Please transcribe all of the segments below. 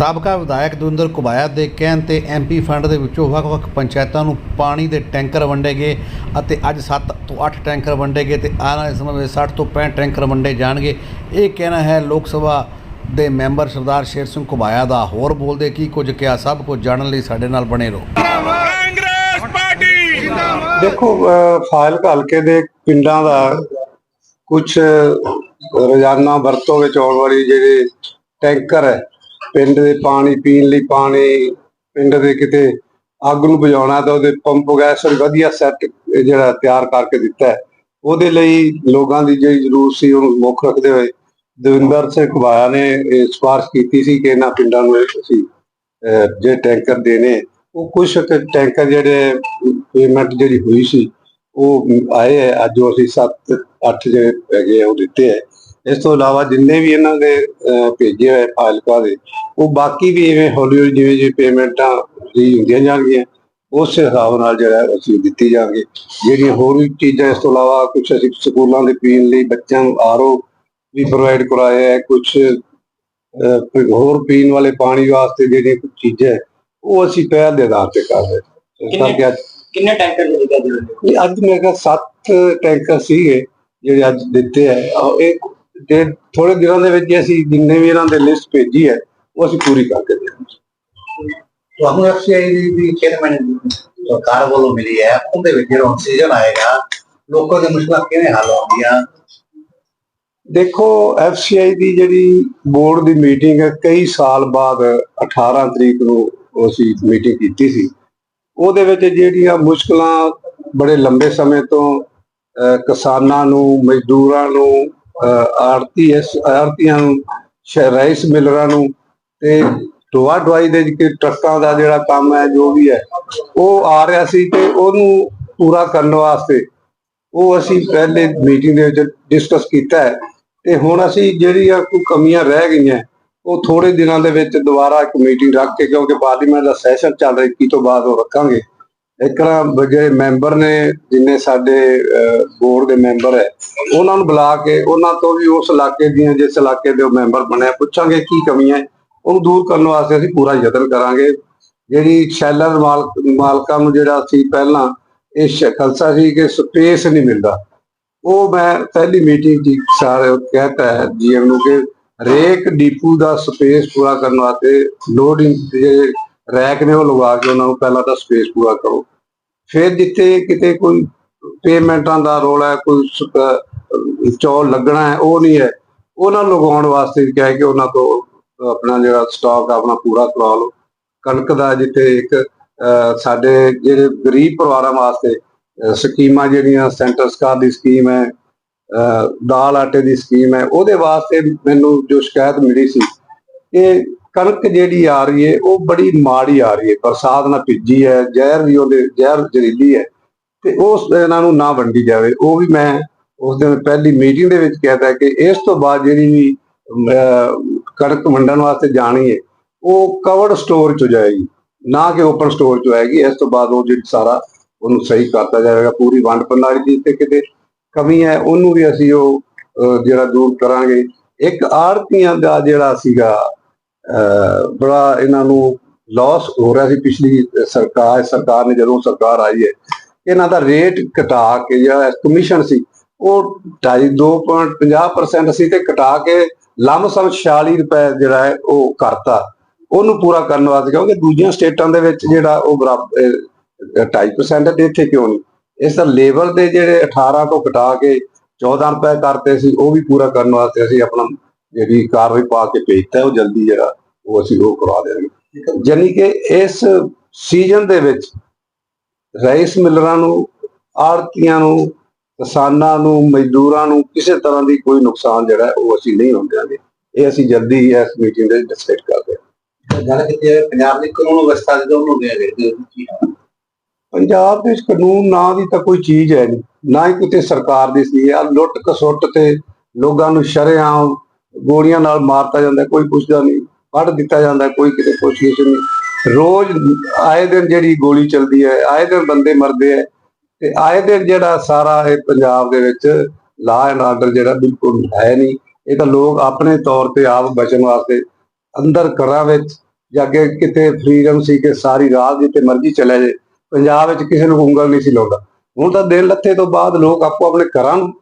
ਸਾਬਕਾ ਵਿਧਾਇਕ ਦਵਿੰਦਰ ਕੁਬਾਇਆ ਦੇ ਕਹਿਣ ਤੇ ਐਮਪੀ ਫੰਡ ਦੇ ਵਿੱਚੋਂ ਵੱਖ-ਵੱਖ ਪੰਚਾਇਤਾਂ ਨੂੰ ਪਾਣੀ ਦੇ ਟੈਂਕਰ ਵੰਡੇ ਗਏ ਅਤੇ ਅੱਜ 7 ਤੋਂ 8 ਟੈਂਕਰ ਵੰਡੇ ਗਏ ਤੇ ਆਉਣ ਵਾਲੇ ਸਮੇਂ ਵਿੱਚ 60 ਤੋਂ 65 ਟੈਂਕਰ ਵੰਡੇ ਜਾਣਗੇ। ਇਹ ਕਹਿਣਾ ਹੈ ਲੋਕ ਸਭਾ ਦੇ ਮੈਂਬਰ ਸਰਦਾਰ ਸ਼ੇਰ ਸਿੰਘ ਕੁਬਾਇਆ ਦਾ ਹੋਰ ਬੋਲਦੇ ਕੀ? ਕੁਝ ਕਿਹਾ ਸਭ ਕੁਝ ਜਾਣਨ ਲਈ ਸਾਡੇ ਨਾਲ ਬਣੇ ਰਹੋ। ਕਾਂਗਰਸ ਪਾਰਟੀ! ਦੇਖੋ ਫਾਇਲ ਹਲਕੇ ਦੇ ਪਿੰਡਾਂ ਦਾ ਕੁਝ ਰੋਜ਼ਾਨਾ ਵਰਤੋਂ ਵਿੱਚ ਆਉਣ ਵਾਲੀ ਜਿਹੜੇ ਟੈਂਕਰ ਹੈ ਪਿੰਡ ਦੇ ਪਾਣੀ ਪੀਣ ਲਈ ਪਾਣੀ ਪਿੰਡ ਦੇ ਕਿਤੇ ਅੱਗ ਨੂੰ ਬੁਝਾਉਣਾ ਤਾਂ ਉਹਦੇ ਪੰਪ ਵਗੈਰਾ ਵਧੀਆ ਸੈੱਟ ਜਿਹੜਾ ਤਿਆਰ ਕਰਕੇ ਦਿੱਤਾ ਉਹਦੇ ਲਈ ਲੋਕਾਂ ਦੀ ਜਿਹੜੀ ਜ਼ਰੂਰ ਸੀ ਉਹਨੂੰ ਮੁੱਖ ਰੱਖਦੇ ਹੋਏ ਦਵਿੰਦਰ ਸਿੰਘ ਘੁਬਾਇਆ ਨੇ ਇਹ ਸਿਫਾਰਿਸ਼ ਕੀਤੀ ਸੀ ਕਿ ਇਹਨਾਂ ਪਿੰਡਾਂ ਨੂੰ ਅਸੀਂ ਅਹ, ਜੇ ਟੈਂਕਰ ਦੇਣੇ ਉਹ ਕੁਝ ਟੈਂਕਰ ਜਿਹੜੇ ਪੇਮੈਂਟ ਜਿਹੜੀ ਹੋਈ ਸੀ ਉਹ ਆਏ ਹੈ। ਅੱਜ ਉਹ ਅਸੀਂ 7 8 ਜਿਹੜੇ ਹੈਗੇ ਆ ਉਹ ਦਿੱਤੇ ਹੈ। ਇਸ ਤੋਂ ਇਲਾਵਾ ਜਿੰਨੇ ਵੀ ਇਹਨਾਂ ਦੇ ਭੇਜੇ ਹੋਏ ਫਾਈਲਕਾ ਦੇ ਉਹ ਬਾਕੀ ਵੀ ਇਵੇਂ ਹੌਲੀ ਹੌਲੀ ਜਿਵੇਂ ਜਿਵੇਂ ਪੇਮੈਂਟਾਂ ਦੀ ਹੁੰਦੀਆਂ ਜਾਣਗੀਆਂ ਉਸ ਹਿਸਾਬ ਨਾਲ ਜਿਹੜਾ ਅਸੀਂ ਦਿੱਤੀ ਜਾਣਗੇ। ਜਿਹੜੀਆਂ ਹੋਰ ਵੀ ਚੀਜ਼ਾਂ ਇਸ ਤੋਂ ਇਲਾਵਾ ਕੁਝ ਅਸੀਂ ਸਕੂਲਾਂ ਦੇ ਪੀਣ ਲਈ ਬੱਚਿਆਂ ਨੂੰ ਆਰਓ ਵੀ ਪ੍ਰੋਵਾਈਡ ਕਰਾਏ ਹੈ ਕੁਝ ਹੋਰ ਪੀਣ ਵਾਲੇ ਪਾਣੀ ਵਾਸਤੇ ਜਿਹੜੀਆਂ ਕੁਝ ਚੀਜ਼ਾਂ ਉਹ ਅਸੀਂ ਪਹਿਲ ਦੇ ਆਧਾਰ ਤੇ ਕਰ ਰਹੇ ਅੱਜ ਕਿੰਨੇ ਟੈਂਕਰ ਲੱਗੇਗਾ ਜੀ ਅੱਜ ਮੇਰੇ ਕੋਲ 7 ਟੈਂਕਰ ਸੀਗੇ ਜਿਹੜੇ ਅੱਜ ਦਿੱਤੇ ਔਰ ਇਹ ਜੇ ਥੋੜੇ ਦਿਨਾਂ ਦੇ ਵਿੱਚ ਅਸੀਂ ਜਿੰਨੇ ਵੀ ਇਹਨਾਂ ਦੇ ਲਿਸਟ ਭੇਜੀ ਹੈ ਉਹ ਅਸੀਂ ਪੂਰੀ ਕਰਕੇ ਦੇਵਾਂਗੇ ਤੁਹਾਨੂੰ ਐਫਸੀਆਈ ਦੀ ਚੇਅਰਮੈਨ ਸਰਕਾਰ ਵੱਲੋਂ ਮਿਲੀ ਹੈ? ਉਹਦੇ ਵਿੱਚ ਜਿਹੜਾ ਸੀਜ਼ਨ ਆਏਗਾ ਲੋਕਾਂ ਦੀ ਮੁਸ਼ਕਲਾਂ ਕਿਵੇਂ ਹੱਲ ਹੋਣਗੀਆਂ? ਦੇਖੋ ਐਫਸੀਆਈ ਦੀ ਜਿਹੜੀ ਬੋਰਡ ਦੀ ਮੀਟਿੰਗ ਹੈ ਕਈ ਸਾਲ ਬਾਅਦ 18 ਤਰੀਕ ਨੂੰ ਅਸੀਂ ਮੀਟਿੰਗ ਕੀਤੀ ਸੀ। ਉਹਦੇ ਵਿੱਚ ਜਿਹੜੀਆਂ ਮੁਸ਼ਕਲਾਂ ਬੜੇ ਲੰਬੇ ਸਮੇਂ ਤੋਂ ਕਿਸਾਨਾਂ ਨੂੰ ਮਜ਼ਦੂਰਾਂ ਨੂੰ ਆਰਤੀ ਆਰਤੀਆਂ ਨੂੰ ਰਾਈਸ ਮਿਲਰਾਂ ਨੂੰ ਤੇ ਢੋਆ ਢੁਆਈ ਦੇ ਟਰੱਕਾਂ ਦਾ ਜਿਹੜਾ ਕੰਮ ਹੈ, ਜੋ ਵੀ ਹੈ, ਉਹ ਆ ਰਿਹਾ ਸੀ ਤੇ ਉਹਨੂੰ ਪੂਰਾ ਕਰਨ ਵਾਸਤੇ ਉਹ ਅਸੀਂ ਪਹਿਲੇ ਮੀਟਿੰਗ ਦੇ ਵਿੱਚ ਡਿਸਕਸ ਕੀਤਾ ਹੈ ਤੇ ਹੁਣ ਅਸੀਂ ਜਿਹੜੀਆਂ ਕੋਈ ਕਮੀਆਂ ਰਹਿ ਗਈਆਂ, ਉਹ ਥੋੜੇ ਦਿਨਾਂ ਦੇ ਵਿੱਚ ਦੁਬਾਰਾ ਇੱਕ ਮੀਟਿੰਗ ਰੱਖ ਕੇ ਕਿਉਂਕਿ ਪਾਰਲੀਮੈਂਟ ਦਾ ਸੈਸ਼ਨ ਚੱਲ ਰਿਹਾ 21 ਤੋਂ ਬਾਅਦ ਉਹ ਰੱਖਾਂਗੇ। ਇੱਕ ਤਰ੍ਹਾਂ ਜਿਹੜੇ ਮੈਂਬਰ ਨੇ, ਜਿੰਨੇ ਸਾਡੇ ਬੋਰਡ ਦੇ ਮੈਂਬਰ ਹੈ, ਉਹਨਾਂ ਨੂੰ ਬੁਲਾ ਕੇ, ਉਹਨਾਂ ਤੋਂ ਵੀ ਉਸ ਇਲਾਕੇ ਦੀਆਂ, ਜਿਸ ਇਲਾਕੇ ਦੇ ਉਹ ਮੈਂਬਰ ਬਣਿਆ, ਪੁੱਛਾਂਗੇ ਕੀ ਕਮੀਆਂ ਹੈ, ਉਹਨੂੰ ਦੂਰ ਕਰਨ ਵਾਸਤੇ ਅਸੀਂ ਪੂਰਾ ਯਤਨ ਕਰਾਂਗੇ। ਜਿਹੜੀ ਸ਼ੈਲਰ ਮਾਲਕ ਮਾਲਕਾਂ ਨੂੰ ਜਿਹੜਾ ਸੀ ਪਹਿਲਾਂ, ਇਹ ਸ਼- ਸੀ ਕਿ ਸਪੇਸ ਨਹੀਂ ਮਿਲਦਾ। ਉਹ ਮੈਂ ਪਹਿਲੀ ਮੀਟਿੰਗ 'ਚ ਹੀ ਸਾਰੇ ਕਹਤਾ ਹੈ, ਜੀਐਮ ਨੂੰ ਕਿ ਹਰੇਕ ਡੀਪੂ ਦਾ ਸਪੇਸ ਪੂਰਾ ਕਰਨ ਵਾਸਤੇ ਲੋਡਿੰਗ ਰੈਕ ਨੇ ਉਹ ਲਗਾ ਕੇ ਉਹਨਾਂ ਨੂੰ ਪਹਿਲਾਂ ਤਾਂ ਸਪੇਸ ਪੂਰਾ ਕਰੋ। ਫਿਰ ਜਿੱਥੇ ਕਿਤੇ ਕੋਈ ਪੇਮੈਂਟਾਂ ਦਾ ਰੋਲ ਹੈ ਕੋਈ ਚੌਲ ਲੱਗਣਾ ਹੈ ਉਹ ਨਹੀਂ ਹੈ ਉਹਨਾਂ ਨੂੰ ਲਗਾਉਣ ਵਾਸਤੇ ਵੀ ਕਹਿ ਕੇ ਉਹਨਾਂ ਤੋਂ ਆਪਣਾ ਜਿਹੜਾ ਸਟਾਕ ਆਪਣਾ ਪੂਰਾ ਕਰਵਾ ਲਓ। ਕਣਕ ਦਾ ਜਿੱਥੇ ਇੱਕ ਸਾਡੇ ਜਿਹੜੇ ਗਰੀਬ ਪਰਿਵਾਰਾਂ ਵਾਸਤੇ ਸਕੀਮਾਂ ਜਿਹੜੀਆਂ ਸੈਂਟਰ ਸਰਕਾਰ ਦੀ ਸਕੀਮ ਹੈ ਅਹ, ਦਾਲ ਆਟੇ ਦੀ ਸਕੀਮ ਹੈ ਉਹਦੇ ਵਾਸਤੇ ਮੈਨੂੰ ਜੋ ਸ਼ਿਕਾਇਤ ਮਿਲੀ ਸੀ ਇਹ ਕਣਕ ਜਿਹੜੀ ਆ ਰਹੀ ਹੈ, ਉਹ ਬੜੀ ਮਾੜੀ ਆ ਰਹੀ ਹੈ। ਬਰਸਾਤ ਨਾਲ ਭਿੱਜੀ ਹੈ, ਜ਼ਹਿਰ ਵੀ ਉਹਦੇ, ਜ਼ਹਿਰ ਜ਼ਹਿਰੀਲੀ ਹੈ ਤੇ ਉਸ ਇਹਨਾਂ ਨੂੰ ਨਾ ਵੰਡੀ ਜਾਵੇ। ਉਹ ਵੀ ਮੈਂ ਉਸ ਦਿਨ ਪਹਿਲੀ ਮੀਟਿੰਗ ਦੇ ਵਿੱਚ ਕਹਿਤਾ ਕਿ ਇਸ ਤੋਂ ਬਾਅਦ ਜਿਹੜੀ ਵੀ ਕਣਕ ਵੰਡਣ ਵਾਸਤੇ ਜਾਣੀ ਹੈ, ਉਹ ਕਵਰਡ ਸਟੋਰ ਚ ਜਾਏਗੀ। ਨਾ ਕਿ ਓਪਨ ਸਟੋਰ ਚ ਆਏਗੀ। ਇਸ ਤੋਂ ਬਾਅਦ ਉਹ ਜਿਹੜੀ ਸਾਰਾ ਉਹਨੂੰ ਸਹੀ ਕਰਤਾ ਜਾਵੇਗਾ। ਪੂਰੀ ਵੰਡ ਪ੍ਰਣਾਲੀ ਦੀ ਤੇ ਕਿਤੇ ਕਮੀ ਹੈ, ਉਹਨੂੰ ਵੀ ਅਸੀਂ ਉਹ ਜਿਹੜਾ ਦੂਰ ਕਰਾਂਗੇ। ਇੱਕ ਆੜਤੀਆਂ ਦਾ ਜਿਹੜਾ ਸੀਗਾ ਬੜਾ ਇਹਨਾਂ ਨੂੰ ਲਾਸ ਹੋ ਰਿਹਾ ਸੀ ਪਿਛਲੀ ਸਰਕਾਰ ਸਰਕਾਰ ਨੇ ਜਦੋਂ ਸਰਕਾਰ ਆਈ ਹੈ, ਇਹਨਾਂ ਦਾ ਰੇਟ ਘਟਾ ਕੇ ਜਿਹੜਾ ਕਮਿਸ਼ਨ ਸੀ, ਉਹ 2.50% ਸੀ ਤੇ ਘਟਾ ਕੇ ਲੰਮਸਮ 46 ਰੁਪਏ ਜਿਹੜਾ ਹੈ ਉਹ ਕਰਤਾ। ਉਹਨੂੰ ਪੂਰਾ ਕਰਨ ਵਾਸਤੇ, ਕਿਉਂਕਿ ਦੂਜੀਆਂ ਸਟੇਟਾਂ ਦੇ ਵਿੱਚ ਜਿਹੜਾ ਉਹ ਬਰਾਬਰ 2.5% ਹੈ, ਤੇ ਇੱਥੇ ਕਿਉਂ ਨਹੀਂ? ਇਸ ਦਾ ਲੇਬਰ ਦੇ ਜਿਹੜੇ 18 ਤੋਂ ਘਟਾ ਕੇ 14 ਰੁਪਏ ਕਰਤੇ ਸੀ, ਉਹ ਵੀ ਪੂਰਾ ਕਰਨ ਵਾਸਤੇ ਅਸੀਂ ਆਪਣਾ ਜਿਹੜੀ ਕਾਰਵਾਈ ਪਾ ਕੇ ਭੇਜਤਾ ਉਹ ਜਲਦੀ ਜਿਹੜਾ ਉਹ ਅਸੀਂ ਉਹ ਕਰਵਾ ਦੇਵਾਂਗੇ। ਜਾਨੀ ਕਿ ਇਸ ਸੀਜ਼ਨ ਦੇ ਵਿੱਚ ਰਾਈਸ ਮਿਲਰਾਂ ਨੂੰ ਆੜਤੀਆਂ ਨੂੰ ਕਿਸਾਨਾਂ ਨੂੰ ਮਜ਼ਦੂਰਾਂ ਨੂੰ ਕਿਸੇ ਤਰ੍ਹਾਂ ਦੀ ਕੋਈ ਨੁਕਸਾਨ ਜਿਹੜਾ ਉਹ ਅਸੀਂ ਨਹੀਂ ਹੋਣ ਦਿਆਂਗੇ ਇਹ ਅਸੀਂ ਜਲਦੀ ਹੀ ਇਸ ਮੀਟਿੰਗ ਦੇ ਕਰਦੇ ਹਾਂ। ਗੱਲ ਕੀਤੀ ਹੈ ਪੰਜਾਬ ਦੀ ਕਾਨੂੰਨ ਵਿਵਸਥਾ ਦੇ ਉਹਨੂੰ ਦੇ ਦੇ ਪੰਜਾਬ ਦੇ ਵਿੱਚ ਕਾਨੂੰਨ ਨਾਂ ਦੀ ਤਾਂ ਕੋਈ ਚੀਜ਼ ਹੈ ਨਹੀਂ। ਨਾ ਹੀ ਕਿਤੇ ਸਰਕਾਰ ਦੀ ਸੀ। ਆ ਲੁੱਟ ਕਸੁੱਟ ਤੇ ਲੋਕਾਂ ਨੂੰ ਸ਼ਰੇਆਮ ਗੋਲੀਆਂ ਨਾਲ ਮਾਰਤਾ ਜਾਂਦਾ, ਕੋਈ ਪੁੱਛਦਾ ਨਹੀਂ, ਵੱਢ ਦਿੱਤਾ ਜਾਂਦਾ, ਕੋਈ ਕਿਤੇ ਪੁੱਛਗਿੱਛ ਨਹੀਂ। ਰੋਜ਼ ਆਏ ਦਿਨ ਜਿਹੜੀ ਗੋਲੀ ਚੱਲਦੀ ਹੈ, ਆਏ ਦਿਨ ਬੰਦੇ ਮਰਦੇ ਹੈ ਤੇ ਆਏ ਦਿਨ ਜਿਹੜਾ ਸਾਰਾ ਇਹ ਪੰਜਾਬ ਦੇ ਵਿੱਚ ਲਾ ਐਂਡ ਆਰਡਰ ਜਿਹੜਾ ਬਿਲਕੁਲ ਹੈ ਨਹੀਂ। ਇਹ ਤਾਂ ਲੋਕ ਆਪਣੇ ਤੌਰ ਤੇ ਆਪ ਬਚਣ ਵਾਸਤੇ ਅੰਦਰ ਘਰਾਂ ਵਿੱਚ ਜਾਂ ਅੱਗੇ ਕਿਤੇ ਫ੍ਰੀडम ਸੀ ਕਿ ਸਾਰੀ ਰਾਤ ਜਿੱਥੇ ਮਰਜ਼ੀ ਚਲੇ ਜੇ ਪੰਜਾਬ ਵਿੱਚ ਕਿਸੇ ਨੂੰ ਉਂਗਲ ਨਹੀਂ ਸੀ ਲਾਉਂਦਾ। ਹੁਣ ਤਾਂ ਦਿਨ ਲੱਥੇ ਤੋਂ ਬਾਅਦ ਲੋਕ ਆਪੋ ਆਪਣੇ ਘਰਾਂ ਨੂੰ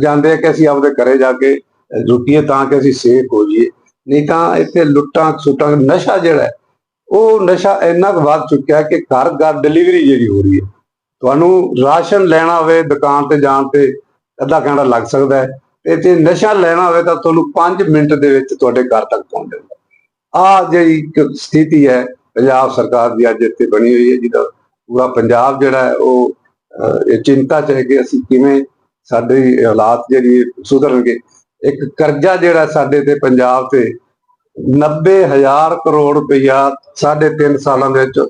ਜਾਂਦੇ ਆ ਕਿ ਅਸੀਂ ਆਪਦੇ ਘਰੇ ਜਾ ਕੇ ਰੁਕੀਏ ਤਾਂ ਕਿ ਅਸੀਂ ਸੇਫ ਹੋ ਜਾਈਏ। ਨਹੀਂ ਤਾਂ ਇੱਥੇ ਲੁੱਟਾਂ ਸੁੱਟਾਂ ਨਸ਼ਾ ਜਿਹੜਾ ਉਹ ਨਸ਼ਾ ਇੰਨਾ ਕੁ ਵੱਧ ਚੁੱਕਿਆ ਕਿ ਘਰ ਘਰ ਡਿਲੀਵਰੀ ਜਿਹੜੀ ਹੋ ਰਹੀ ਹੈ। ਤੁਹਾਨੂੰ ਰਾਸ਼ਨ ਲੈਣਾ ਹੋਵੇ ਦੁਕਾਨ ਤੇ ਜਾਣ ਤੇ ਅੱਧਾ ਘੰਟਾ ਲੱਗ ਸਕਦਾ ਹੈ। ਤੇ ਜੇ ਨਸ਼ਾ ਲੈਣਾ ਹੋਵੇ ਤਾਂ ਤੁਹਾਨੂੰ 5 ਮਿੰਟ ਦੇ ਵਿੱਚ ਤੁਹਾਡੇ ਘਰ ਤੱਕ ਪਹੁੰਚ ਜਾਂਦਾ ਆ ਜਿਹੜੀ ਇੱਕ ਸਥਿਤੀ ਹੈ, ਪੰਜਾਬ ਸਰਕਾਰ ਦੀ ਅੱਜ ਇੱਥੇ ਬਣੀ ਹੋਈ ਹੈ, ਜਿਹਦਾ ਪੂਰਾ ਪੰਜਾਬ ਜਿਹੜਾ ਹੈ, ਉਹ ਇਹ ਚਿੰਤਾ ਚ ਹੈ ਕਿ ਅਸੀਂ ਕਿਵੇਂ ਸਾਡੇ ਹਾਲਾਤ ਜਿਹੜੀ ਸੁਧਰਨਗੇ। ਇੱਕ ਕਰਜ਼ਾ ਜਿਹੜਾ ਸਾਡੇ ਤੇ ਪੰਜਾਬ ਤੇ 90000 ਕਰੋੜ ਰੁਪਈਆ ਸਾਢੇ ਤਿੰਨ ਸਾਲਾਂ ਦੇ ਵਿੱਚ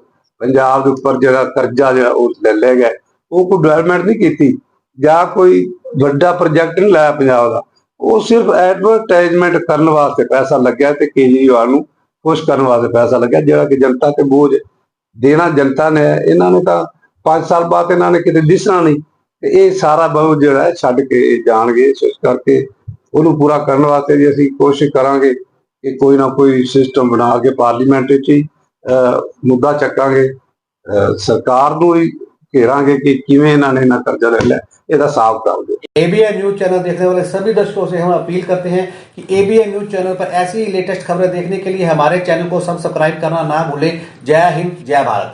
ਪੰਜਾਬ ਦੇ ਉੱਪਰ ਜਿਹੜਾ ਕਰਜ਼ਾ ਜਿਹੜਾ ਉਹ ਲੈ ਲਿਆ ਗਿਆ। ਉਹ ਕੋਈ ਡਿਵੈਲਪਮੈਂਟ ਨਹੀਂ ਕੀਤੀ ਜਾਂ ਕੋਈ ਵੱਡਾ ਪ੍ਰੋਜੈਕਟ ਨਹੀਂ ਲਾਇਆ ਪੰਜਾਬ ਦਾ। ਉਹ ਸਿਰਫ ਐਡਵਰਟਾਈਜ਼ਮੈਂਟ ਕਰਨ ਵਾਸਤੇ ਪੈਸਾ ਲੱਗਿਆ ਤੇ ਕੇਜਰੀਵਾਲ ਨੂੰ ਖੁਸ਼ ਕਰਨ ਵਾਸਤੇ ਪੈਸਾ ਲੱਗਿਆ, ਜਿਹੜਾ ਕਿ ਜਨਤਾ ਤੇ ਬੋਝ ਦੇਣਾ ਜਨਤਾ ਨੇ। ਇਹਨਾਂ ਨੂੰ ਤਾਂ 5 ਸਾਲ ਬਾਅਦ ਇਹਨਾਂ ਨੇ ਕਿਤੇ ਦਿਸਣਾ ਨਹੀਂ। ਤੇ ਇਹ ਸਾਰਾ ਬੋਝ ਜਿਹੜਾ ਛੱਡ ਕੇ ਜਾਣਗੇ, ਇਸ ਕਰਕੇ ਉਹਨੂੰ ਪੂਰਾ ਕਰਨ ਵਾਸਤੇ ਵੀ ਅਸੀਂ ਕੋਸ਼ਿਸ਼ ਕਰਾਂਗੇ ਕਿ ਕੋਈ ਨਾ ਕੋਈ ਸਿਸਟਮ ਬਣਾ ਕੇ ਪਾਰਲੀਮੈਂਟ ਵਿੱਚ ਹੀ ਅਹ, ਮੁੱਦਾ ਚੱਕਾਂਗੇ ਅਹ, ਸਰਕਾਰ ਨੂੰ ਹੀ ਘੇਰਾਂਗੇ ਕਿ ਕਿਵੇਂ ਇਹਨਾਂ ਨੇ ਇਹਨਾਂ ਕਰਜ਼ਾ ਲੈ ਲਿਆ ਇਹਦਾ ਸਾਫ਼ ਕਰ ਦਿਓ एबीएन न्यूज चैनल देखने वाले सभी दर्शकों से हम अपील करते हैं कि एबीएन न्यूज चैनल पर ऐसी ही लेटेस्ट खबरें देखने के लिए हमारे चैनल को सब्सक्राइब करना ना भूलें जय हिंद जय भारत